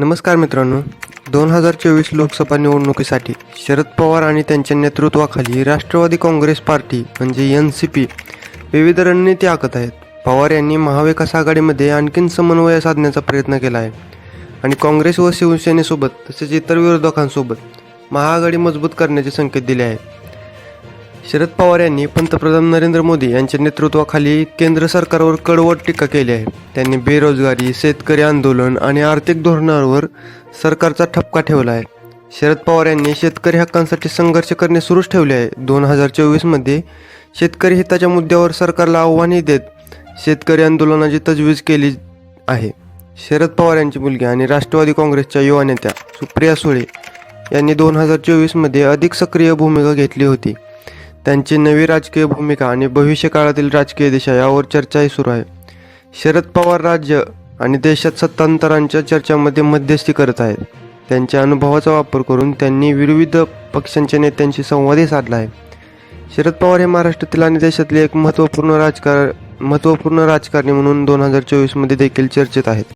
नमस्कार मित्रांनो. दोन हजार चोवीस लोकसभा निवडणुकीसाठी शरद पवार आणि त्यांच्या नेतृत्वाखाली राष्ट्रवादी काँग्रेस पार्टी म्हणजे एन सी पी विविध रणनीती आखत आहेत. पवार यांनी महाविकास आघाडीमध्ये आणखीन समन्वय साधण्याचा प्रयत्न केला आहे. आणि काँग्रेस व शिवसेनेसोबत तसेच इतर विरोधकांसोबत महाआघाडी मजबूत करण्याचे संकेत दिले आहेत. शरद पवार यांनी पंतप्रधान नरेंद्र मोदी यांच्या नेतृत्वाखाली केंद्र सरकारवर कडवट टीका केली आहे. त्यांनी बेरोजगारी शेतकरी आंदोलन आणि आर्थिक धोरणावर सरकारचा ठपका ठेवला आहे. शरद पवार यांनी शेतकरी हक्कांसाठी संघर्ष करणे सुरूच ठेवले आहे. दोन हजार चोवीसमध्ये शेतकरी हिताच्या मुद्द्यावर सरकारला आव्हाने देत शेतकरी आंदोलनाची तजवीज केली आहे. शरद पवार यांची मुलगी आणि राष्ट्रवादी काँग्रेसच्या युवा नेत्या सुप्रिया सुळे यांनी दोन हजार चोवीसमध्ये अधिक सक्रिय भूमिका घेतली होती. त्यांची नवी राजकीय भूमिका आणि भविष्यकाळातील राजकीय दिशा यावर चर्चाही सुरू आहे. शरद पवार राज्य आणि देशात सत्तांतरांच्या चर्चामध्ये मध्यस्थी करत आहेत. त्यांच्या अनुभवाचा वापर करून त्यांनी विविध पक्षांच्या नेत्यांशी संवादही साधला आहे. शरद पवार हे महाराष्ट्रातील आणि देशातले एक महत्त्वपूर्ण राजकार महत्त्वपूर्ण राजकारणी म्हणून दोन हजार चोवीसमध्ये देखील चर्चेत आहेत.